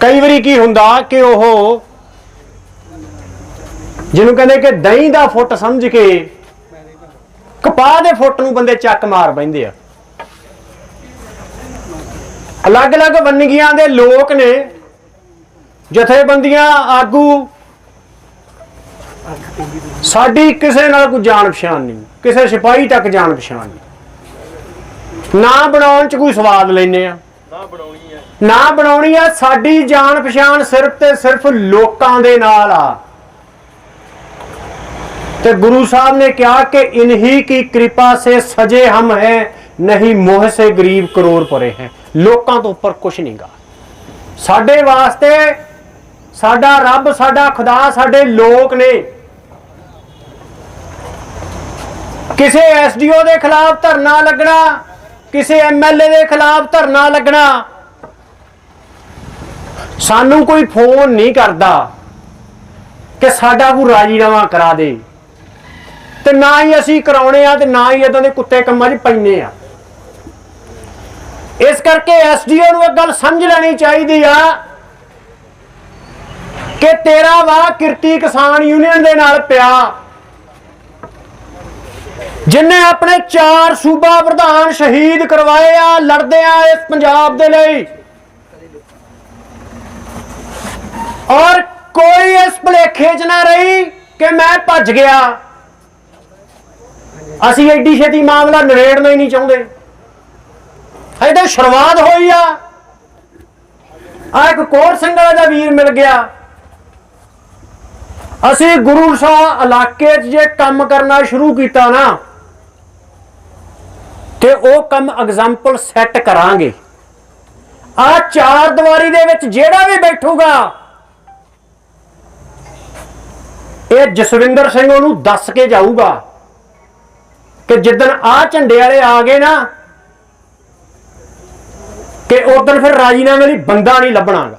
ਕਈ ਵਾਰੀ ਕੀ ਹੁੰਦਾ ਕਿ ਉਹ ਜਿਹਨੂੰ ਕਹਿੰਦੇ ਕਿ ਦਹੀਂ ਦਾ ਫੁੱਟ ਸਮਝ ਕੇ ਕਪਾਹ ਦੇ ਫੁੱਟ ਨੂੰ ਬੰਦੇ ਚੱਕ ਮਾਰ ਬੈਂਦੇ ਆ। ਅਲੱਗ-ਅਲੱਗ ਵੰਨਗੀਆਂ ਦੇ ਲੋਕ ਨੇ, ਜਥੇਬੰਦੀਆਂ, ਆਗੂ, ਸਾਡੀ ਕਿਸੇ ਨਾਲ ਕੋਈ ਜਾਣ ਪਛਾਣ ਨਹੀਂ, ਕਿਸੇ ਸਿਪਾਹੀ ਤੱਕ ਜਾਣ ਪਛਾਣ ਨਹੀਂ। ਨਾ ਬਣਾਉਣ ਚ ਕੋਈ ਸਵਾਦ ਲੈਨੇ ਆ। ਨਾ ਬਣਾਉਣੀ। ਨਾ ਬਣਾਉਣੀ ਆ, ਸਾਡੀ ਜਾਣ ਪਛਾਣ ਸਿਰਫ ਤੇ ਸਿਰਫ ਲੋਕਾਂ ਦੇ ਨਾਲ ਆ। ਤੇ ਗੁਰੂ ਸਾਹਿਬ ਨੇ ਕਿਹਾ ਕਿ ਇਨਹੀ ਕੀ ਕਿਰਪਾ ਸੇ ਸਜੇ ਹਮ ਹੈ, ਨਹੀਂ ਮੋਹ ਸੇ ਗਰੀਬ ਕਰੋੜ ਪਰੇ ਹੈ। ਲੋਕਾਂ ਤੋਂ ਉੱਪਰ ਕੁਝ ਨਹੀਂਗਾ ਸਾਡੇ ਵਾਸਤੇ ਸਾਡਾ ਰੱਬ, ਸਾਡਾ ਖੁਦਾ, ਸਾਡੇ ਲੋਕ ਨੇ। ਕਿਸੇ ਐਸਡੀਓ ਦੇ ਖਿਲਾਫ ਧਰਨਾ ਲੱਗਣਾ, ਕਿਸੇ ਐਮਐਲਏ ਦੇ ਖਿਲਾਫ ਧਰਨਾ ਲੱਗਣਾ ਸਾਨੂੰ ਕੋਈ ਫੋਨ ਨਹੀਂ ਕਰਦਾ ਕਿ ਸਾਡਾ ਕੋਈ ਰਾਜੀਨਾਮਾ ਕਰਾ ਦੇ। ਤੇ ਨਾ ਹੀ ਅਸੀਂ ਕਰਾਉਣੇ ਆ ਤੇ ਨਾ ਹੀ ਇਦਾਂ ਦੇ ਕੁੱਤੇ ਕੰਮਾਂ 'ਚ ਪੈਨੇ ਆ। ਇਸ ਕਰਕੇ ਐਸਡੀਓ ਨੂੰ ਇੱਕ ਗੱਲ ਸਮਝ ਲੈਣੀ ਚਾਹੀਦੀ ਆ ਕਿ ਤੇਰਾ ਵਾਹ ਕਿਰਤੀ ਕਿਸਾਨ ਯੂਨੀਅਨ ਦੇ ਨਾਲ ਪਿਆ। ਜਿਨਨੇ ਆਪਣੇ ਚਾਰ ਸੂਬਾ ਪ੍ਰਧਾਨ ਸ਼ਹੀਦ ਕਰਵਾਏ ਆ, ਲੜਦੇ ਆ ਇਸ ਪੰਜਾਬ ਦੇ ਲਈ। ਔਰ ਕੋਈ ਇਸ ਭਲੇਖੇ 'ਚ ਨਾ ਰਹੀ ਕਿ ਮੈਂ ਭੱਜ ਗਿਆ। ਅਸੀਂ ਐਡੀ ਛੇਤੀ ਮਾਮਲਾ ਨਰੇੜਨਾ ਹੀ ਨਹੀਂ ਚਾਹੁੰਦੇ। ਇਹਦੇ ਸ਼ੁਰੂਆਤ ਹੋਈ ਆ। ਆ ਇੱਕ ਕੋਰ ਸਿੰਘਾਂ ਦਾ ਵੀਰ ਮਿਲ ਗਿਆ। ਅਸੀਂ ਗੁਰੂ ਸਾਹਿਬ ਇਲਾਕੇ 'ਚ ਜੇ ਕੰਮ ਕਰਨਾ ਸ਼ੁਰੂ ਕੀਤਾ ਨਾ, ਤੇ ਉਹ ਕੰਮ ਐਗਜ਼ਾਮਪਲ ਸੈੱਟ ਕਰਾਂਗੇ। ਆ ਚਾਰ ਦੀਵਾਰੀ ਦੇ ਵਿੱਚ ਜਿਹੜਾ ਵੀ ਬੈਠੂਗਾ ਇਹ ਜਸਵਿੰਦਰ ਸਿੰਘ ਉਹਨੂੰ ਦੱਸ ਕੇ ਜਾਊਗਾ ਕਿ ਜਿੱਦਣ ਆ ਝੰਡੇ ਵਾਲੇ ਆ ਗਏ ਨਾ ਕਿ ਉਦੋਂ ਫਿਰ ਰਾਜੀਨਾਮੇ ਲਈ ਬੰਦਾ ਨਹੀਂ ਲੱਭਣਾਗਾ।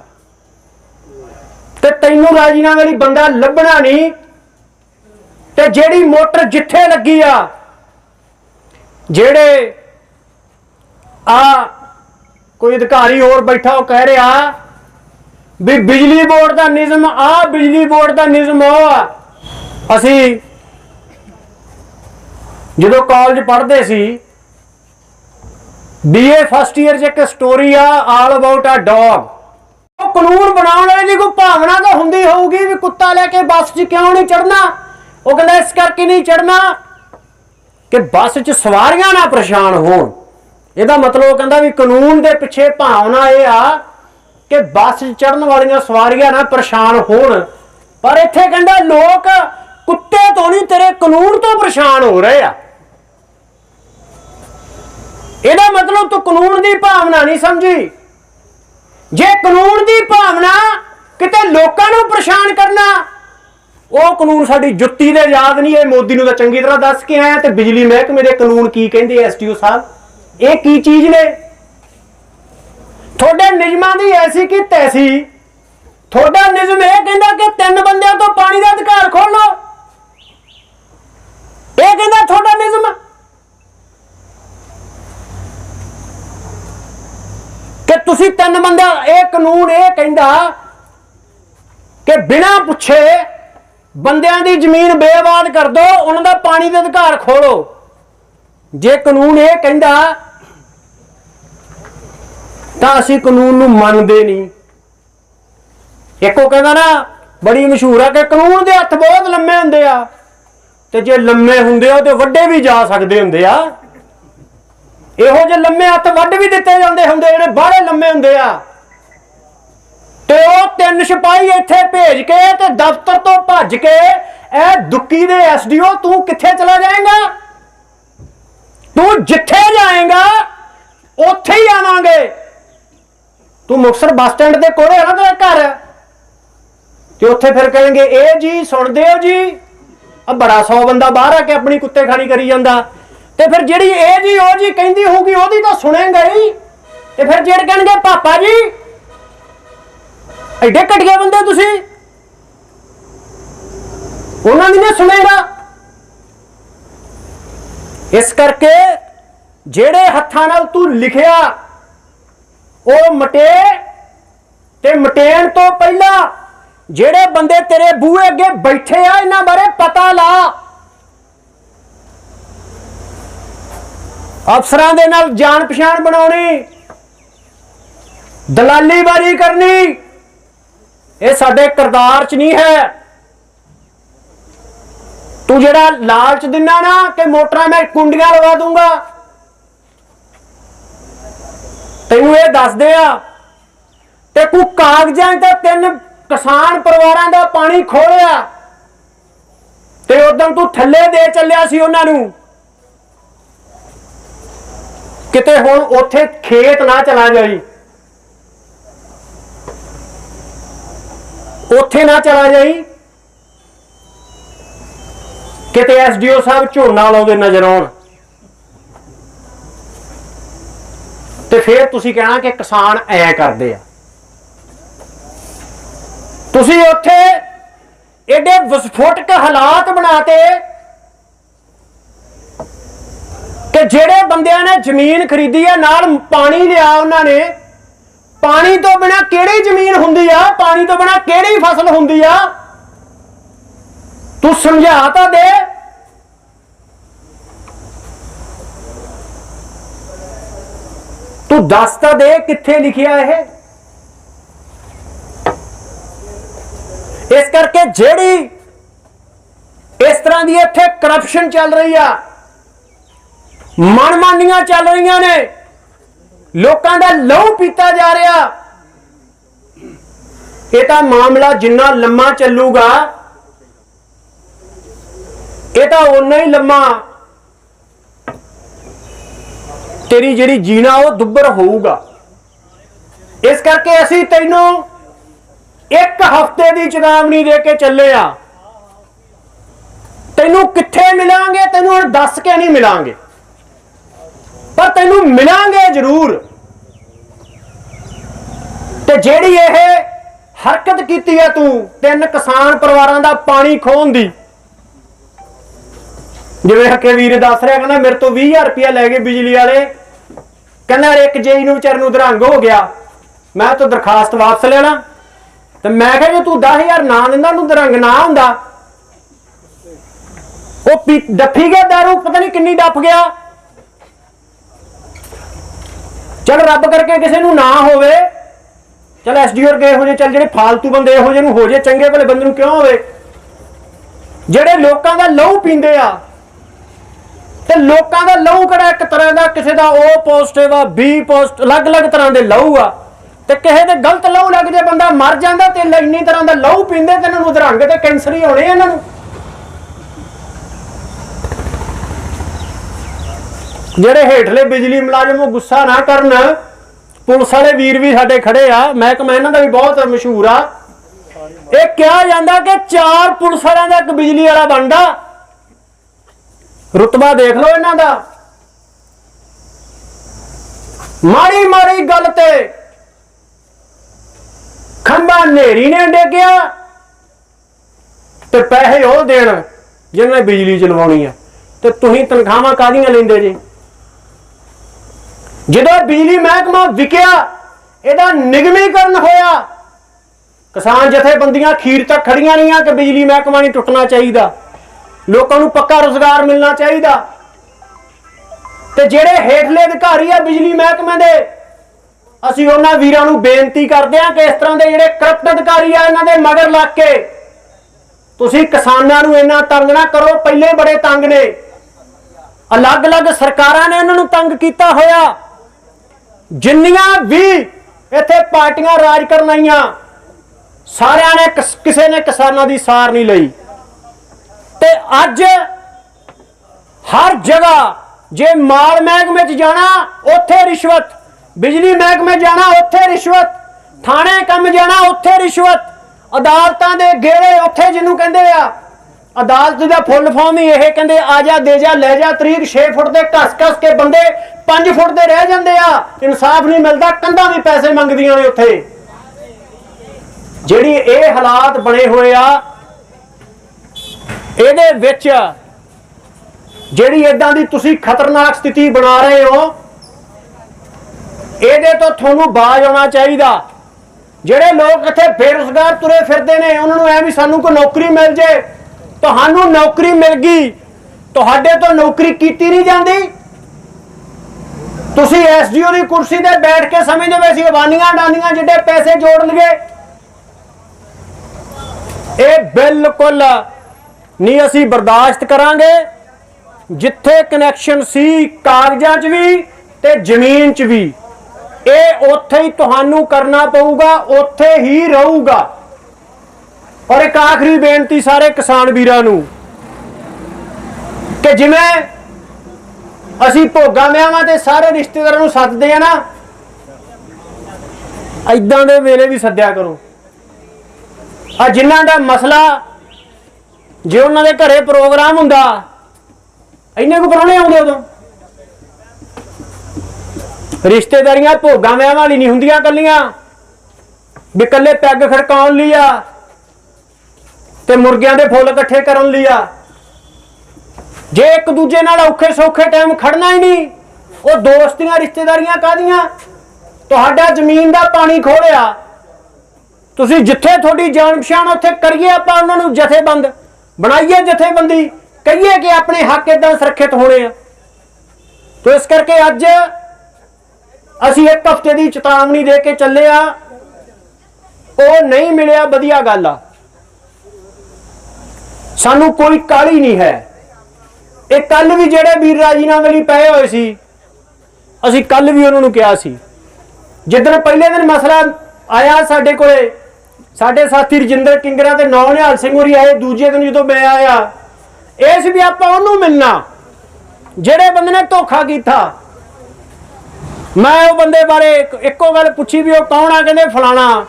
ਤੇ ਤੈਨੂੰ ਰਾਜੀਨਾਮੇ ਲਈ ਬੰਦਾ ਲੱਭਣਾ ਨਹੀਂ, ਤੇ ਜਿਹੜੀ ਮੋਟਰ ਜਿੱਥੇ ਲੱਗੀ ਆ, ਜਿਹੜੇ ਆ ਕੋਈ ਅਧਿਕਾਰੀ ਹੋਰ ਬੈਠਾ ਉਹ ਕਹਿ ਰਿਹਾ ਵੀ ਬਿਜਲੀ ਬੋਰਡ ਦਾ ਨਿਯਮ ਆ, ਬਿਜਲੀ ਬੋਰਡ ਦਾ ਨਿਯਮ ਉਹ ਆ। ਅਸੀਂ ਜਦੋਂ ਕਾਲਜ ਪੜ੍ਹਦੇ ਸੀ ਬੀਏ ਫਸਟ ਇਅਰ 'ਚ ਇੱਕ ਸਟੋਰੀ ਆ ਆਲ ਅਬਾਊਟ ਅ ਡੌਗ ਉਹ ਕਾਨੂੰਨ ਬਣਾਉਣ ਵਾਲੇ ਦੀ ਕੋਈ ਭਾਵਨਾ ਤਾਂ ਹੁੰਦੀ ਹੋਊਗੀ ਵੀ ਕੁੱਤਾ ਲੈ ਕੇ ਬੱਸ 'ਚ ਕਿਉਂ ਨਹੀਂ ਚੜਨਾ ਉਹ ਕਹਿੰਦਾ ਇਸ ਕਰਕੇ ਨਹੀਂ ਚੜਨਾ ਕਿ ਬੱਸ 'ਚ ਸਵਾਰੀਆਂ ਨਾ ਪਰੇਸ਼ਾਨ ਹੋਣ। ਇਹਦਾ ਮਤਲਬ ਉਹ ਕਹਿੰਦਾ ਵੀ ਕਾਨੂੰਨ ਦੇ ਪਿੱਛੇ ਭਾਵਨਾ ਇਹ ਆ ਕਿ ਬੱਸ ਚੜਨ ਵਾਲੀਆਂ ਸਵਾਰੀਆਂ ਨਾ ਪਰੇਸ਼ਾਨ ਹੋਣ। ਪਰ ਇੱਥੇ ਕਹਿੰਦਾ ਲੋਕ ਕੁੱਤੇ ਤੋਂ ਨਹੀਂ, ਤੇਰੇ ਕਾਨੂੰਨ ਤੋਂ ਪਰੇਸ਼ਾਨ ਹੋ ਰਹੇ ਆ। ਇਹਦਾ ਮਤਲਬ ਤੂੰ ਕਾਨੂੰਨ ਦੀ ਭਾਵਨਾ ਨਹੀਂ ਸਮਝੀ। ਜੇ ਕਾਨੂੰਨ ਦੀ ਭਾਵਨਾ ਕਿਤੇ ਲੋਕਾਂ ਨੂੰ ਪਰੇਸ਼ਾਨ ਕਰਨਾ, ਉਹ ਕਾਨੂੰਨ ਸਾਡੀ ਜੁੱਤੀ ਦੇ ਯਾਦ ਨਹੀਂ, ਇਹ ਮੋਦੀ ਨੂੰ ਤਾਂ ਚੰਗੀ ਤਰ੍ਹਾਂ ਦੱਸ ਕੇ ਆਇਆ ਤੇ ਬਿਜਲੀ ਮਹਿਕਮੇ ਦੇ ਕਾਨੂੰਨ ਕੀ ਕਹਿੰਦੇ ਐਸਟੀਓ ਸਾਹਿਬ? ਇਹ ਕੀ ਚੀਜ਼ ਨੇ? ਤੁਹਾਡੇ ਨਿਯਮਾਂ ਦੀ ਐਸੀ ਕੀ ਤੈਸੀ? ਤੁਹਾਡਾ ਨਿਯਮ ਇਹ ਕਹਿੰਦਾ ਕਿ ਤਿੰਨ ਬੰਦਿਆਂ ਤੋਂ ਪਾਣੀ ਦਾ ਅਧਿਕਾਰ ਖੋਲ ਲਓ ਇਹ ਕਹਿੰਦਾ ਤੁਹਾਡਾ ਨਿਯਮ। ਕਿ ਤੁਸੀਂ ਤਿੰਨ ਬੰਦਾ ਇਹ ਕਾਨੂੰਨ ਇਹ ਕਹਿੰਦਾ ਕਿ ਬਿਨਾਂ ਪੁੱਛੇ ਬੰਦਿਆਂ ਦੀ ਜ਼ਮੀਨ ਬੇਆਬਾਦ ਕਰ ਦੋ, ਉਹਨਾਂ ਦਾ ਪਾਣੀ ਦੇ ਅਧਿਕਾਰ ਖੋਲੋ ਜੇ ਕਾਨੂੰਨ ਇਹ ਕਹਿੰਦਾ, ਤਾਂ ਅਸੀਂ ਕਾਨੂੰਨ ਨੂੰ ਮੰਨਦੇ ਨਹੀਂ। ਇੱਕੋ ਕਹਿੰਦਾ ਨਾ, ਬੜੀ ਮਸ਼ਹੂਰ ਆ ਕਿ ਕਾਨੂੰਨ ਦੇ ਹੱਥ ਬਹੁਤ ਲੰਮੇ ਹੁੰਦੇ ਆ। ਤੇ ਜੇ ਲੰਮੇ ਹੁੰਦੇ ਹੋ ਤੇ ਵੱਡੇ ਵੀ ਜਾ ਸਕਦੇ ਹੁੰਦੇ ਆ। ਇਹੋ ਜਿਹੇ ਲੰਮੇ ਹੱਥ ਵੱਢ ਵੀ ਦਿੱਤੇ ਜਾਂਦੇ ਹੁੰਦੇ ਜਿਹੜੇ ਬਾਹਲੇ ਲੰਮੇ ਹੁੰਦੇ ਆ। ਤੇ ਉਹ ਤਿੰਨ ਸਿਪਾਹੀ ਇੱਥੇ ਭੇਜ ਕੇ ਤੇ ਦਫ਼ਤਰ ਤੋਂ ਭੱਜ ਕੇ, ਇਹ ਦੁੱਕੀ ਦੇ ਐਸਡੀਓ ਤੂੰ ਕਿੱਥੇ ਚਲਾ ਜਾਏਗਾ? ਤੂੰ ਜਿੱਥੇ ਜਾਏਗਾ, ਉੱਥੇ ਹੀ ਆਵਾਂਗੇ। ਤੂੰ ਮੁਕਸਰ ਬੱਸ ਸਟੈਂਡ ਦੇ ਕੋਲੇ ਆ ਨਾ ਤੇਰਾ ਘਰ? ਤੇ ਉੱਥੇ ਫਿਰ ਕਹਿਣਗੇ ਇਹ ਜੀ, ਸੁਣਦੇ ਹੋ ਜੀ? ਆ ਬੜਾ ਸੌ ਬੰਦਾ ਬਾਹਰ ਆ ਕੇ ਆਪਣੀ ਕੁੱਤੇ ਖਾਣੀ ਕਰੀ ਜਾਂਦਾ। ਤੇ ਫਿਰ ਜਿਹੜੀ ਇਹ ਜੀ, ਉਹ ਜੀ ਕਹਿੰਦੀ ਹੋਊਗੀ, ਉਹਦੀ ਤਾਂ ਸੁਣੇਗਾ ਹੀ। ਤੇ ਫਿਰ ਜਿਹੜੇ ਕਹਿਣਗੇ, ਪਾਪਾ ਜੀ, ਐਡੇ ਘਟੀਆ ਬੰਦੇ ਤੁਸੀਂ? ਉਹਨਾਂ ਦੀ ਨਾ ਸੁਣੇਗਾ। ਇਸ ਕਰਕੇ ਜਿਹੜੇ ਹੱਥਾਂ ਨਾਲ ਤੂੰ ਲਿਖਿਆ, ਉਹ ਮਟੇ ਤੇ ਮਟੇਣ ਤੋਂ ਪਹਿਲਾਂ ਜਿਹੜੇ ਬੰਦੇ ਤੇਰੇ ਬੂਹੇ ਅੱਗੇ ਬੈਠੇ ਆ, ਇਹਨਾਂ ਬਾਰੇ ਪਤਾ ਲਾ। ਅਫਸਰਾਂ ਦੇ ਨਾਲ ਜਾਣ ਪਛਾਣ ਬਣਾਉਣੀ। ਦਲਾਲੀ ਕਰਨੀ। ਇਹ ਸਾਡੇ ਕਰਦਾਰ ਚ ਨਹੀਂ ਹੈ। ਤੂੰ ਜਿਹੜਾ ਲਾਲਚ ਦਿੰਨਾ ਨਾ ਕਿ ਮੋਟਰਾਂ ਮੈਂ ਕੁੰਡੀਆਂ ਲਵਾ ਦੂੰਗਾ। ਤੈਨੂੰ ਇਹ ਦੱਸਦੇ ਆ ਤੇ ਕੋ ਕਾਗਜ਼ਾਂ ਤੇ ਤਿੰਨ ਕਿਸਾਨ ਪਰਿਵਾਰਾਂ ਦਾ ਪਾਣੀ ਖੋਲਿਆ ਤੇ ਉਦੋਂ ਤੂੰ ਥੱਲੇ ਦੇ ਚੱਲਿਆ ਸੀ ਉਹਨਾਂ ਨੂੰ। ਕਿਤੇ ਹੁਣ ਉੱਥੇ ਖੇਤ ਨਾ ਚਲਾ ਜਾਈ। ਉੱਥੇ ਨਾ ਚਲਾ ਜਾਈ। ਕਿਤੇ ਐਸਡੀਓ ਸਾਹਿਬ ਝੋਨਾ ਲਾਉਂਦੇ ਨਜ਼ਰ ਆਉਣ। ਤੇ ਫਿਰ ਤੁਸੀਂ ਕਹਿਣਾ ਕਿ ਕਿਸਾਨ ਐ ਕਰਦੇ ਆ। ਤੁਸੀਂ ਉੱਥੇ ਐਡੇ ਵਿਸਫੋਟਕ ਹਾਲਾਤ ਬਣਾਤੇ ਕਿ ਜਿਹੜੇ ਬੰਦਿਆਂ ਨੇ ਜ਼ਮੀਨ ਖਰੀਦੀ ਹੈ ਨਾਲ ਪਾਣੀ ਲਿਆ ਉਹਨਾਂ ਨੇ। ਪਾਣੀ ਤੋਂ ਬਿਨਾ ਕਿਹੜੀ ਜ਼ਮੀਨ ਹੁੰਦੀ ਆ? ਪਾਣੀ ਤੋਂ ਬਿਨਾ ਕਿਹੜੀ ਫਸਲ ਹੁੰਦੀ ਆ? ਤੂੰ ਸਮਝਾ ਤਾਂ ਦੇ। ਤੂੰ ਦੱਸ ਤਾਂ ਦੇ ਕਿੱਥੇ ਲਿਖਿਆ ਇਹ? ਇਸ ਕਰਕੇ ਜਿਹੜੀ ਇਸ ਤਰ੍ਹਾਂ ਦੀ ਇੱਥੇ ਕਰਪਸ਼ਨ ਚੱਲ ਰਹੀ ਆ, ਮਨਮਾਨੀਆਂ ਚੱਲ ਰਹੀਆਂ ਨੇ, ਲੋਕਾਂ ਦਾ ਲਹੂ ਪੀਤਾ ਜਾ ਰਿਹਾ। ਇਹ ਤਾਂ ਮਾਮਲਾ ਜਿੰਨਾ ਲੰਮਾ ਚੱਲੂਗਾ, ਇਹ ਤਾਂ ਓਨਾ ਹੀ ਲੰਮਾ। ਤੇਰੀ ਜਿਹੜੀ ਜੀਣਾ ਉਹ ਦੁੱਬਰ ਹੋਊਗਾ। ਇਸ ਕਰਕੇ ਅਸੀਂ ਤੈਨੂੰ ਇੱਕ ਹਫ਼ਤੇ ਦੀ ਚੇਤਾਵਨੀ ਦੇ ਕੇ ਚੱਲੇ ਆ। ਤੈਨੂੰ ਕਿੱਥੇ ਮਿਲਾਂਗੇ? ਤੈਨੂੰ ਹੁਣ ਦੱਸ ਕੇ ਨਹੀਂ ਮਿਲਾਂਗੇ। ਪਰ ਤੈਨੂੰ ਮਿਲਾਂਗੇ ਜ਼ਰੂਰ। ਤੇ ਜਿਹੜੀ ਇਹ ਹਰਕਤ ਕੀਤੀ ਹੈ ਤੂੰ, ਤਿੰਨ ਕਿਸਾਨ ਪਰਿਵਾਰਾਂ ਦਾ ਪਾਣੀ ਖੋਹਣ ਦੀ। ਜਿਵੇਂ ਹੱਕੇ ਵੀਰ ਦੱਸ ਰਿਹਾ ਕਹਿੰਦਾ, ਮੇਰੇ ਤੋਂ 20000 ਰੁਪਇਆ ਲੈ ਗਏ ਬਿਜਲੀ ਵਾਲੇ। ਕਹਿੰਦਾ, ਯਾਰ ਇੱਕ ਜੇਈ ਨੂੰ ਵਿਚਾਰ ਨੂੰ ਦਰੰਗ ਹੋ ਗਿਆ। ਮੈਂ ਤਾਂ ਦਰਖਾਸਤ ਵਾਪਸ ਲੈਣਾ। ਤੇ ਮੈਂ ਕਿਹਾ ਜੇ ਤੂੰ 10000 ਨਾ ਦਿੰਦਾ ਨੂੰ ਦਰੰਗ ਨਾ ਹੁੰਦਾ। ਉਹ ਪੀ- ਡੱਫੀ ਗਿਆ ਦਾਰੂ, ਪਤਾ ਨਹੀਂ ਕਿੰਨੀ ਡੱਫ ਗਿਆ। ਚਲ ਰੱਬ ਕਰਕੇ ਕਿਸੇ ਨੂੰ ਨਾ ਹੋਵੇ। ਚਲ ਐਸਡੀਓ ਗਏ ਹੋ ਜੇ ਚਲ ਜਿਹੜੇ ਫਾਲਤੂ ਬੰਦੇ ਇਹੋ ਜਿਹੇ ਨੂੰ ਹੋ ਜੇ, ਚੰਗੇ ਭਲੇ ਬੰਦੇ ਨੂੰ ਕਿਉਂ ਹੋਵੇ? ਜਿਹੜੇ ਲੋਕਾਂ ਦਾ ਲਹੂ ਪੀਂਦੇ ਆ, ਤੇ ਲੋਕਾਂ ਦਾ ਲਹੂ ਕਿਹੜਾ ਇੱਕ ਤਰ੍ਹਾਂ ਦਾ, ਕਿਸੇ ਦਾ O ਪੋਜ਼ਿਟਿਵ ਆ, B ਪੋਜ਼ਿਟਿਵ ਅਲੱਗ-ਅਲੱਗ ਤਰ੍ਹਾਂ ਦੇ ਲਹੂ ਆ। ਤੇ ਕਿਸੇ ਦੇ ਗਲਤ ਲਹੂ ਲੱਗ ਜੇ ਬੰਦਾ ਮਰ ਜਾਂਦਾ ਤੇ ਇੰਨੀ ਤਰ੍ਹਾਂ ਦਾ ਲਹੂ ਪੀਂਦੇ ਤੇ ਇਹਨਾਂ ਨੂੰ ਦਰੰਗ ਤੇ ਕੈਂਸਰ ਹੀ ਹੋਣੇ ਇਹਨਾਂ ਨੂੰ। ਜਿਹੜੇ ਹੇਠਲੇ ਬਿਜਲੀ ਮੁਲਾਜ਼ਮ ਉਹ ਗੁੱਸਾ ਨਾ ਕਰਨ, ਪੁਲਿਸ ਵਾਲੇ ਵੀਰ ਵੀ ਸਾਡੇ ਖੜੇ ਆ, ਮਹਿਕਮਾ ਇਹਨਾਂ ਦਾ ਵੀ ਬਹੁਤ ਮਸ਼ਹੂਰ ਆ। ਇਹ ਕਿਹਾ ਜਾਂਦਾ ਕਿ ਚਾਰ ਪੁਲਿਸ ਵਾਲਿਆਂ ਦਾ ਇੱਕ ਬਿਜਲੀ ਵਾਲਾ ਬਣਦਾ ਰੁਤਬਾ ਦੇਖ ਲਓ ਇਹਨਾਂ ਦਾ। ਮਾੜੀ ਮਾੜੀ ਗੱਲ ਤੇ ਖੰਭਾ ਨੇਰੀ ਨੇ ਡੇਗਿਆ ਤੇ ਪੈਸੇ ਉਹ ਦੇਣ ਜਿਹਨਾਂ ਨੇ ਬਿਜਲੀ ਚਲਵਾਉਣੀ ਆ। ਤੇ ਤੁਸੀਂ ਤਨਖਾਹਾਂ ਕਾਹਦੀਆਂ ਲੈਂਦੇ ਜੀ? ਜਦੋਂ ਬਿਜਲੀ ਮਹਿਕਮਾ ਵਿਕਿਆ, ਇਹਦਾ ਨਿਗਮੀਕਰਨ ਹੋਇਆ। ਕਿਸਾਨ ਜਥੇਬੰਦੀਆਂ ਖੀਰ ਤੱਕ ਖੜੀਆਂ ਰਹੀਆਂ ਕਿ ਬਿਜਲੀ ਮਹਿਕਮਾ ਨਹੀਂ ਟੁੱਟਣਾ ਚਾਹੀਦਾ। ਲੋਕਾਂ ਨੂੰ ਪੱਕਾ ਰੋਜ਼ਗਾਰ ਮਿਲਣਾ ਚਾਹੀਦਾ। ਤੇ ਜਿਹੜੇ ਹੇਠਲੇ ਅਧਿਕਾਰੀ ਆ ਬਿਜਲੀ ਮਹਿਕਮੇ ਦੇ ਅਸੀਂ ਉਹਨਾਂ ਵੀਰਾਂ ਨੂੰ ਬੇਨਤੀ ਕਰਦੇ ਹਾਂ ਕਿ ਇਸ ਤਰ੍ਹਾਂ ਦੇ ਜਿਹੜੇ ਕਰਪਟ ਅਧਿਕਾਰੀ ਆ ਇਹਨਾਂ ਦੇ ਮਗਰ ਲੱਗ ਕੇ ਤੁਸੀਂ ਕਿਸਾਨਾਂ ਨੂੰ ਇੰਨਾ ਤੰਗ ਨਾ ਕਰੋ, ਪਹਿਲੇ ਬੜੇ ਤੰਗ ਨੇ। ਅਲੱਗ-ਅਲੱਗ ਸਰਕਾਰਾਂ ਨੇ ਇਹਨਾਂ ਨੂੰ ਤੰਗ ਕੀਤਾ ਹੋਇਆ। ਜਿੰਨੀਆਂ ਵੀ ਇੱਥੇ ਪਾਰਟੀਆਂ ਰਾਜ ਕਰਨ ਆਈਆਂ, ਸਾਰਿਆਂ ਨੇ ਕਿਸੇ ਨੇ ਕਿਸਾਨਾਂ ਦੀ ਸਾਰ ਨਹੀਂ ਲਈ। ਤੇ ਅੱਜ ਹਰ ਜਗ੍ਹਾ ਜੇ ਮਾਲ ਮਹਿਕਮੇ 'ਚ ਜਾਣਾ, ਉੱਥੇ ਰਿਸ਼ਵਤ। ਬਿਜਲੀ ਮਹਿਕਮੇ ਜਾਣਾ, ਉੱਥੇ ਰਿਸ਼ਵਤ। ਥਾਣੇ ਕੰਮ ਜਾਣਾ, ਉੱਥੇ ਰਿਸ਼ਵਤ। ਅਦਾਲਤਾਂ ਦੇ ਗੇੜੇ ਉੱਥੇ ਜਿਹਨੂੰ ਕਹਿੰਦੇ ਆ। ਅਦਾਲਤ ਦਾ ਫੁੱਲ ਫਾਰਮ ਹੀ ਇਹ ਕਹਿੰਦੇ, ਆ ਜਾ, ਦੇ ਜਾ, ਲੈ ਜਾ। ਤਰੀਕ 6 ਫੁੱਟ ਦੇ ਘਸ ਘਸ ਕੇ ਬੰਦੇ 5 ਫੁੱਟ ਦੇ ਰਹਿ ਜਾਂਦੇ ਆ। ਇਨਸਾਫ ਨਹੀਂ ਮਿਲਦਾ, ਕੰਧਾਂ ਵੀ ਪੈਸੇ ਮੰਗਦੀਆਂ ਨੇ ਉੱਥੇ। ਜਿਹੜੀ ਇਹ ਹਾਲਾਤ ਬਣੇ ਹੋਏ ਆ, ਇਹਦੇ ਵਿੱਚ ਜਿਹੜੀ ਇਦਾਂ ਦੀ ਤੁਸੀਂ ਖਤਰਨਾਕ ਸਥਿਤੀ ਬਣਾ ਰਹੇ ਹੋ ਇਹਦੇ ਤੋਂ ਤੁਹਾਨੂੰ ਬਾਜ ਆਉਣਾ ਚਾਹੀਦਾ। ਜਿਹੜੇ ਲੋਕ ਇੱਥੇ ਬੇਰੁਜ਼ਗਾਰ ਤੁਰੇ ਫਿਰਦੇ ਨੇ, ਉਹਨਾਂ ਨੂੰ ਐ ਵੀ ਸਾਨੂੰ ਕੋਈ ਨੌਕਰੀ ਮਿਲ ਜੇ। ਤੁਹਾਨੂੰ ਨੌਕਰੀ ਮਿਲ ਗਈ। ਤੁਹਾਡੇ ਤੋਂ ਨੌਕਰੀ ਕੀਤੀ ਨਹੀਂ ਜਾਂਦੀ। ਤੁਸੀਂ ਐਸਡੀਓ ਦੀ ਕੁਰਸੀ ਤੇ ਬੈਠ ਕੇ ਸਮਝਦੇ ਹੋ ਅਸੀਂ ਅਬਾਨੀਆਂ ਡਾਨੀਆਂ ਜਿਹੜੇ ਪੈਸੇ ਜੋੜ ਲਈਏ ਇਹ ਬਿਲਕੁਲ ਨਹੀਂ ਅਸੀਂ ਬਰਦਾਸ਼ਤ ਕਰਾਂਗੇ। ਜਿੱਥੇ ਕਨੈਕਸ਼ਨ ਸੀ, ਕਾਗਜ਼ਾਂ 'ਚ ਵੀ ਤੇ ਜ਼ਮੀਨ 'ਚ ਵੀ। ਇਹ ਉੱਥੇ ਹੀ ਤੁਹਾਨੂੰ ਕਰਨਾ ਪਊਗਾ, ਉੱਥੇ ਹੀ ਰਹੂਗਾ। ਔਰ ਇੱਕ ਆਖਰੀ ਬੇਨਤੀ ਸਾਰੇ ਕਿਸਾਨ ਵੀਰਾਂ ਨੂੰ ਕਿ ਜਿਵੇਂ ਅਸੀਂ ਭੋਗਾ ਵਿਆਹਾਂ ਤੇ ਸਾਰੇ ਰਿਸ਼ਤੇਦਾਰਾਂ ਨੂੰ ਸੱਦਦੇ ਆ ਨਾ ਐਦਾਂ ਦੇ ਵੇਲੇ ਵੀ ਸੱਦਿਆ ਕਰੋ। ਆ ਜਿਨ੍ਹਾਂ ਦਾ ਮਸਲਾ, ਜੇ ਉਹਨਾਂ ਦੇ ਘਰੇ ਪ੍ਰੋਗਰਾਮ ਹੁੰਦਾ, ਇੰਨੇ ਕੁ ਪਰੋਣੇ ਆਉਂਦੇ ਉਦੋਂ। ਰਿਸ਼ਤੇਦਾਰੀਆਂ ਭੋਗਾਂ ਵਿਆਹਾਂ ਵਾਲੀ ਨਹੀਂ ਹੁੰਦੀਆਂ ਕੱਲੀਆਂ ਵੀ ਕੱਲੇ ਪੈਗ ਖੜਕਾਉਣ ਲਈ ਆ ਤੇ ਮੁਰਗਿਆਂ ਦੇ ਫੁੱਲ ਇਕੱਠੇ ਕਰਨ ਲਈ ਆ। ਜੇ ਇੱਕ ਦੂਜੇ ਨਾਲ ਔਖੇ ਸੌਖੇ ਟਾਈਮ ਖੜਨਾ ਹੀ ਨਹੀਂ, ਉਹ ਦੋਸਤੀਆਂ, ਰਿਸ਼ਤੇਦਾਰੀਆਂ ਕਾਦੀਆਂ ਤੁਹਾਡਾ ਜ਼ਮੀਨ ਦਾ ਪਾਣੀ ਖੋਲਿਆ। ਤੁਸੀਂ ਜਿੱਥੇ ਤੁਹਾਡੀ ਜਾਣ ਪਛਾਣ ਉੱਥੇ ਕਰੀਏ ਆਪਾਂ ਉਹਨਾਂ ਨੂੰ ਜਥੇਬੰਦ। ਬਣਾਈਏ ਜਥੇਬੰਦੀ। ਕਹੀਏ ਕਿ ਆਪਣੇ ਹੱਕ ਇਦਾਂ ਸੁਰੱਖਿਅਤ ਹੋਣੇ ਆ। ਤੋ ਇਸ ਕਰਕੇ ਅੱਜ ਅਸੀਂ ਇੱਕ ਹਫ਼ਤੇ ਦੀ ਚੇਤਾਵਨੀ ਦੇ ਕੇ ਚੱਲੇ ਆ। ਉਹ ਨਹੀਂ ਮਿਲਿਆ, ਵਧੀਆ ਗੱਲ ਆ। ਸਾਨੂੰ ਕੋਈ ਕਾਲੀ ਨਹੀਂ ਹੈ। ਇਹ ਕੱਲ ਵੀ ਜਿਹੜੇ ਵੀਰ ਰਾਜੀਨਾਮੇ ਲਈ ਪਏ ਹੋਏ ਸੀ, ਅਸੀਂ ਕੱਲ ਵੀ ਉਹਨਾਂ ਨੂੰ ਕਿਹਾ ਸੀ। ਜਿੱਦਣ ਪਹਿਲੇ ਦਿਨ ਮਸਲਾ ਆਇਆ ਸਾਡੇ ਕੋਲੇ, ਸਾਡੇ ਸਾਥੀ ਰਜਿੰਦਰ ਕਿੰਗਰਾ ਤੇ ਨੌ ਨਿਹਾਲ ਸਿੰਘ ਹੋਰੀ ਆਏ, ਦੂਜੇ ਦਿਨ ਜਦੋਂ ਮੈਂ ਆਇਆ ਇਸ ਵੀ ਆਪਾਂ ਉਹਨੂੰ ਮਿਲਣਾ। ਜਿਹੜੇ ਬੰਦੇ ਨੇ ਧੋਖਾ ਕੀਤਾ ਮੈਂ ਉਹ ਬੰਦੇ ਬਾਰੇ ਇੱਕੋ ਗੱਲ ਪੁੱਛੀ ਵੀ ਉਹ ਕੌਣ ਆ? ਕਹਿੰਦੇ ਫਲਾਣਾ।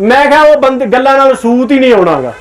ਮੈਂ ਕਿਹਾ ਉਹ ਬੰਦੇ ਗੱਲਾਂ ਨਾਲ ਸੂਤ ਹੀ ਨਹੀਂ ਆਉਣਾਗਾ।